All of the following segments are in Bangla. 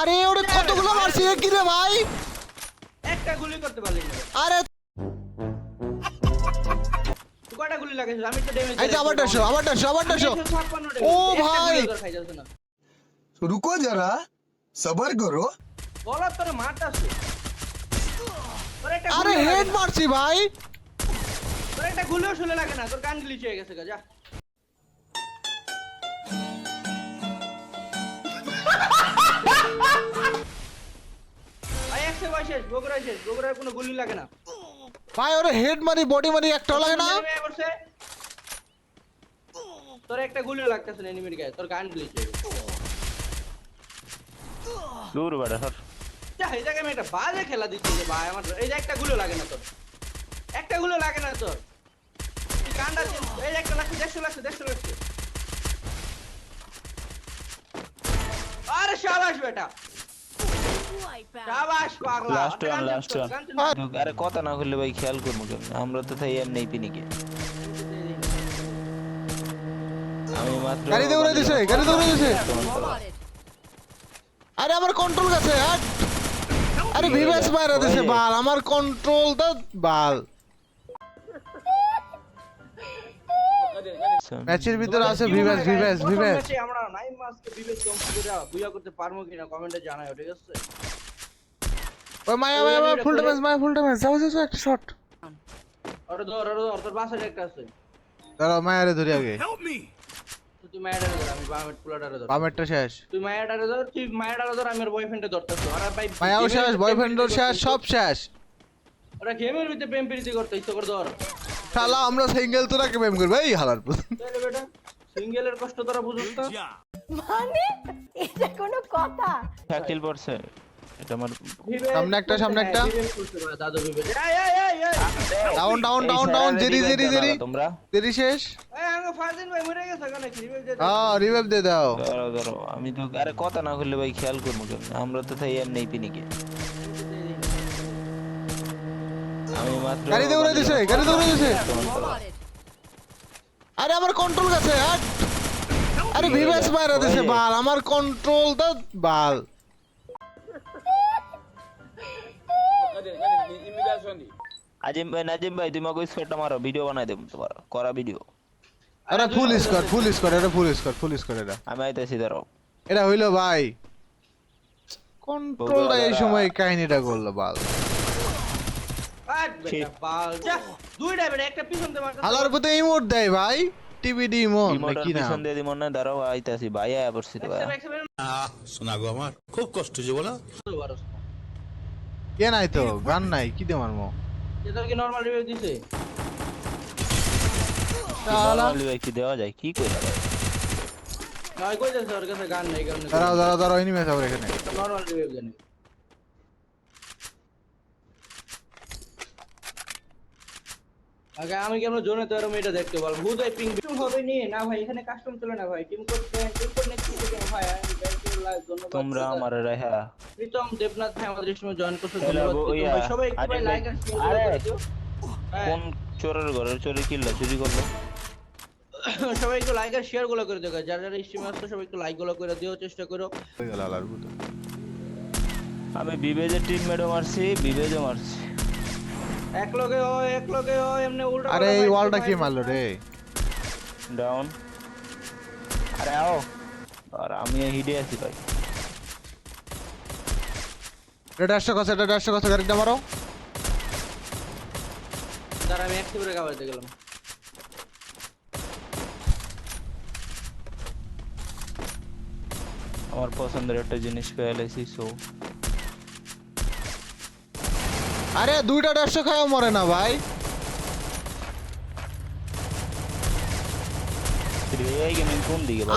আরে ওরে কতগুলো মারছি কি রে ভাই? একটা গুলি করতে পারলি আরে। কটা গুলি লাগাইছিস? আমি তো ড্যামেজ ও ভাই। রুকো যারা সবর করো। বলা তোর মারতাছ আরে হেড মারছি ভাই। তোর একটা গুলিও শুলে লাগে না। তোর কান গ্লিচ হয়ে গেছে যা। ভাই একশো শেষ বগুড়া শেষ বগুড়ার কোনো গুলি লাগে না। ভাই ওরে হেড মারি বডি মারি একটাও লাগে না। তোর একটা গুলিও লাগতেছে না এনিমির গায়ে। তোর গান গ্লিচ দূর বেটা সর যা এই জায়গায় আমি একটা বাজে খেলা দিচ্ছি যে ভাই আমার এই যে একটা গুলো লাগে না তোর। একটা গুলো লাগে না তোর। কান্ডা এই যে একটা লাগছে দেড়শো লাগছে দেড়শো লাগছে। আরে শাবাশ বেটা। লাস্ট ওয়ান লাস্ট ওয়ান আরে কথা না করলে ভাই খেয়াল করব কেমন আমরা তো তাই পিনিকে। আমি মাত্র গাড়ি দৌড়ে দিছে গাড়ি দৌড়ে দিছে। আরে আমার কন্ট্রোল গেছে। আরে ভিভেস মারা দিছে বাল। আমার কন্ট্রোল তো বাল। ম্যাচের ভিতরে আছে ভিভেস ভিভেস আমরা নাইন মাসকে বিবেক কম্পিউটার বুয়া করতে পারব কিনা কমেন্টে জানাও ঠিক আছে? ওই মায়া মায়া মায়া ফুল ড্যামেজ মায়া ফুল ড্যামেজ যাও যাও একটা শট ধর ওরে ধর তোর বাসায় একটা আছে। দাঁড়াও মায়ারে ধরি আগে। তুই মায়াডারে ধর আমি বামেট ধর। বামেরটা শেষ। তুই মায়াডারে ধর তুই মায়াডারে ধর আমি বয়ফ্রেন্ডে ধরতেছি। ওরা ভাই মায়াও শেষ বয়ফ্রেন্ডও শেষ সব শেষ। ওরা গেমের ভিতরে প্রেম প্রীতি করতে ইচ্ছা করে ধর। শালা আমরা সিঙ্গেল তোরা কে প্রেম করবে? এই হালার পুত। তাহলে বেটা সিঙ্গেলের কষ্ট তোরা বুঝুস তো। মানে? এটা কোনো কথা? পড়ছে এটা আমার সামনে একটা, সামনে একটা। বিবেক করছে বলে, দাদু বিবেক। এই এই এই এই। Down down down down Jerry Jerry না জেরি। তোমরা। জেরি শেষ? এই ফাজিল ভাই মরে গেছে কেন বিবেক দে দে। হ্যাঁ রিভাইভ দিয়ে দাও। ধরো ধরো আমি তো আরে কথা না করলে ভাই খেয়াল করব আমরা তো তাই এমনি পিনিকে। আমি মাত্র গাড়ি দৌড়ে দিছে গাড়ি দৌড়ে দিছে। আরে আমার কন্ট্রোল গেছে আরে ভিভেস মারা দিছে বাল। আমার কন্ট্রোল বাল। আজিম ভাই নাজিম ভাই তুমি আমাকে স্কোরটা মারো ভিডিও বানাই দেবো তোমার। করা ভিডিও আরে ফুল স্কোয়াড ফুল স্কোয়াড এটা ফুল স্কোয়াড ফুল স্কোয়াড এটা। আমি আইতেছি ধরো। এটা হইল ভাই। কন্ট্রোলটা এই সময় কাহিনীটা করল বাল। আট বেটা বাল। যা দুইটা বেটা একটা পিছন দে মারতে হালার প্রতি ইমোট দেয় ভাই। টিভিডি ইমোট না না? পিছন দিয়ে দিব না দাঁড়াও আইতাছি ভাই আয়া পড়ছি ভাই শোনা গো আমার খুব কষ্ট যে বলো। কে নাই তো? গান নাই কি দে মারমো তোর কি নরমাল রিভিউ দিছে নরমালি কি দেওয়া যায়? কি করে নয় কই যাচ্ছে ওর কাছে গান নাই কারণে দাঁড়াও দাঁড়াও দাঁড়াও এনিমি আছে আবার এখানে। নরমাল রিভিউ জানি আগে আমি কেমন জোনে তো এরকম এটা দেখতে বল। ভূত এই পিং টিম হবে নি না ভাই এখানে কাস্টম চলে না ভাই। টিম করতে টিম নেক্সট থেকে ভাই তোমরা আমার রেহা। প্রীতম দেবনাথ ভাই আমাদের সময় জয়েন করতে তাহলে ধন্যবাদ সবাই একটু লাইক আর শেয়ার করে দিও। হ্যাঁ, কোন চোরের ঘরের চোরে কিল্লা চুরি করল? সবাই একটু লাইক আর শেয়ারগুলো করে দিও। যারা যারা স্ট্রিমে আসছে সবাই একটু লাইকগুলো করে দিও চেষ্টা করো। হয়ে। আমি বিবেজের টিম মেডও মারছি বিবেজও মারছি। এক লগে ও এক লগে ও এমনি উল্টো আরে এই ওয়ালটা কি মারলো রে? ডাউন আরে আও। আর আমি হিডে আছি ভাই। এটা দেড়শো কাছে এটা দেড়শো কাছে গাড়িটা মারো। দাঁড়া আমি অ্যাক্টিভে কাভার দিতে গেলাম। আমার পছন্দের একটা জিনিস পেয়ে লাইছি সো আরে দুইটা দেড়শো খায়ও মরে না ভাই।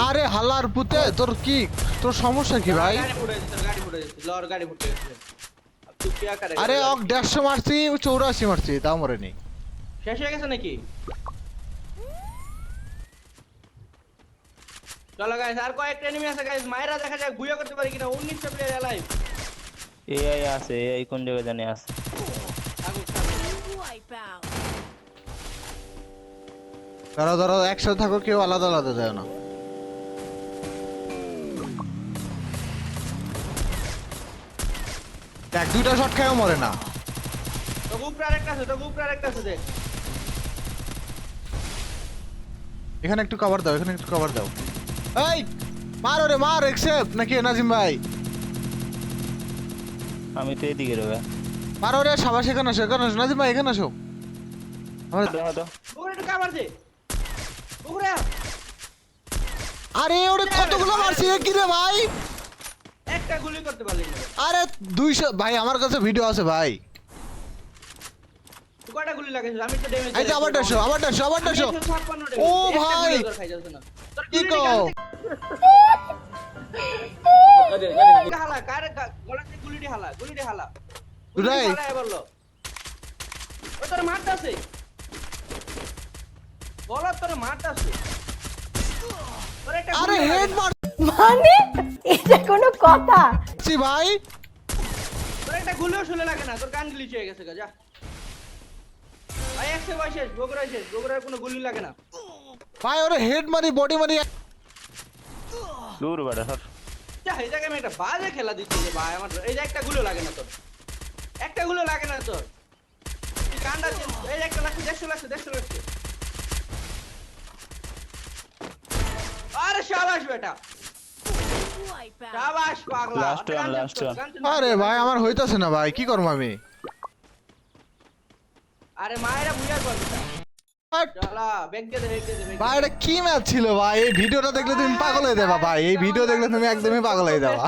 আরে হালার পুতে তোর কি তোর সমস্যা কি ভাই? আরে অক দেড়শো মারছি চৌরাশি মারছি তাও মরেনি। শেষ হয়ে গেছে নাকি? চলো গাইস আর কয়েকটা এনিমি আছে গাইস মায়েরা দেখা যাক গুয়া করতে পারি কিনা 19 প্লেয়ার এলাইভ এআই আছে এআই কোন জায়গায় জানি আছে। ধরো ধরো একসাথে থাকো কেউ আলাদা আলাদা যায় না। এক দুইটা শট খেয়েও মরে না। তো উপরে আরেকটা আছে তো উপরে আরেকটা আছে দেখ। এখানে একটু কভার দাও এখানে একটু কভার দাও। এই মার ওরে মার এক্সেপ্ট নাকি নাজিম ভাই? আমি তো এদিকে রবে মার ওরে সাবাস এখানে আসো এখানে আসো। নাজিম ভাই এখানে আসো। আমার- দেখো তো উপরে একটু কাবার দে। আরে ওরে কতগুলো মারছি কি রে ভাই? একটা গুলি করতে পারলি আরে দুইশো ভাই আমার কাছে ভিডিও আছে ভাই। কয়টা গুলি লাগাইছিস? আমি তো ড্যামেজ এই যে আবার দেড়শো আবার দেড়শো আবার দেড়শো ও ভাই! কি কও? হালা কার গলাতে গুলিটি হালা গুলিটি হালা। হালা বলল। ও তোর মারতাছে। বলার তোর মারতাছে আরে হেড লাগে মানে? এটা কোনো কথা? মারছি ভাই। তোর একটা গুলিও লাগে না তোর কান গ্লিচ হয়ে গেছে গা, যা। ভাই একশো শেষ বগুড়ায় শেষ বগুড়ায় কোনো গুলি লাগে না। ভাই ওরে হেড মারি বডি মারি দূর বেটা সর যা এই জায়গায় আমি একটা বাজে খেলা দিচ্ছি যে ভাই আমার এই যে একটা গুলো লাগে না তোর। একটা গুলো লাগে না তোর। কান্ডা এই একটা লাগছে দেড়শো লাগছে দেড়শো লাগছে। আরে শাবাশ বেটা। শাবাশ পাগলা। লাস্ট ওয়ান লাস্ট ওয়ান আরে ভাই আমার হইতাছে না ভাই কি করব আমি? আরে মায়েরা ভাই এটা কি ম্যাচ ছিল ভাই? এই ভিডিওটা দেখলে তুমি পাগল হয়ে যাবা ভাই। এই ভিডিও দেখলে তুমি একদমই পাগল হয়ে যাবা।